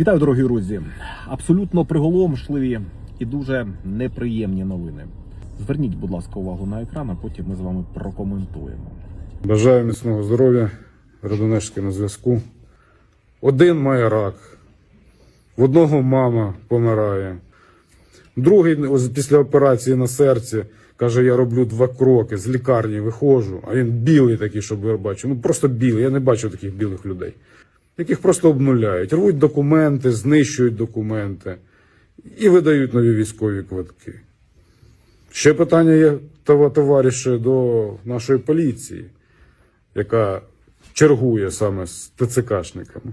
Вітаю, дорогі друзі! Абсолютно приголомшливі і дуже неприємні новини. Зверніть, будь ласка, увагу на екран, а потім ми з вами прокоментуємо. Бажаю міцного здоров'я, Радонежський на зв'язку. Один має рак, в одного мама помирає. Другий після операції на серці каже, я роблю два кроки, з лікарні виходжу, а він білий такий, щоб ви бачили. Ну просто білий. Я не бачу таких білих людей, яких просто обнуляють, рвуть документи, знищують документи і видають нові військові квитки. Ще питання є, това- товариші, до нашої поліції, яка чергує саме з ТЦКшниками.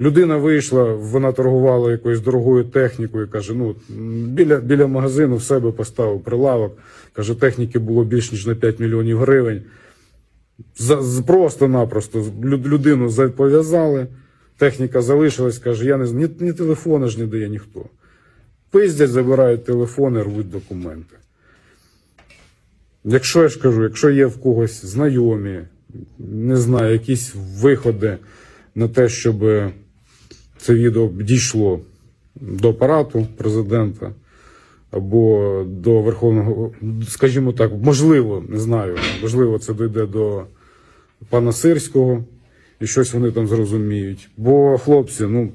Людина вийшла, вона торгувала якоюсь дорогою технікою, каже: ну, біля, біля магазину в себе поставив прилавок. Каже, техніки було більш ніж на 5 мільйонів гривень. Просто-напросто людину за- пов'язали, техніка залишилась, каже, я не ні, ні телефона ж не дає ніхто. Пиздять, забирають телефони, рвуть документи. Якщо я ж кажу, якщо є в когось знайомі, не знаю, якісь виходи на те, щоб це відео дійшло до апарату президента або до Верховного, скажімо так, можливо, не знаю, можливо, це дійде до пана Сирського і щось вони там зрозуміють. Бо, хлопці, ну,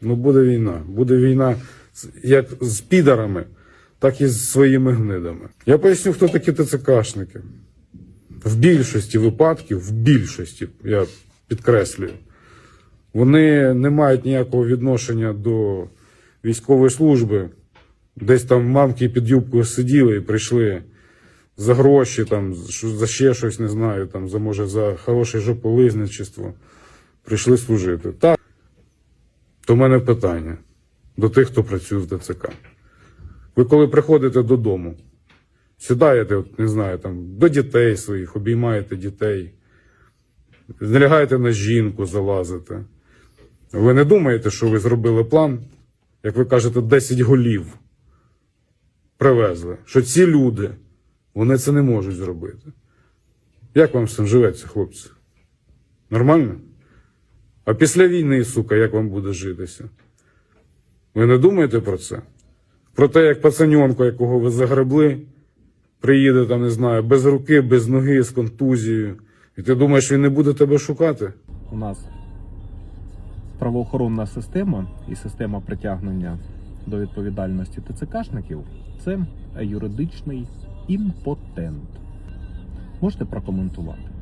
ну буде війна. Буде війна як з підарами, так і з своїми гнидами. Я поясню, хто такі ТЦКшники. В більшості випадків, в більшості, я підкреслюю, вони не мають ніякого відношення до військової служби. Десь там мамки під юбкою сиділи і прийшли за гроші, там, за ще щось, не знаю, там, за, може, за хороше жополизничество. Прийшли служити. Так. То в мене питання до тих, хто працює в ТЦК. Ви коли приходите додому, сідаєте, не знаю, там, до дітей своїх, обіймаєте дітей, налягаєте на жінку, залазите. Ви не думаєте, що ви зробили план, як ви кажете, 10 голів привезли, що ці люди, вони це не можуть зробити. Як вам з цим живеться, хлопці? Нормально? А після війни, сука, як вам буде житися? Ви не думаєте про це? Про те, як пацаньонко, якого ви загребли, приїде там, не знаю, без руки, без ноги, з контузією. І ти думаєш, він не буде тебе шукати? У нас правоохоронна система і система притягнення до відповідальності ТЦКшників це юридичний імпотент. Можете прокоментувати?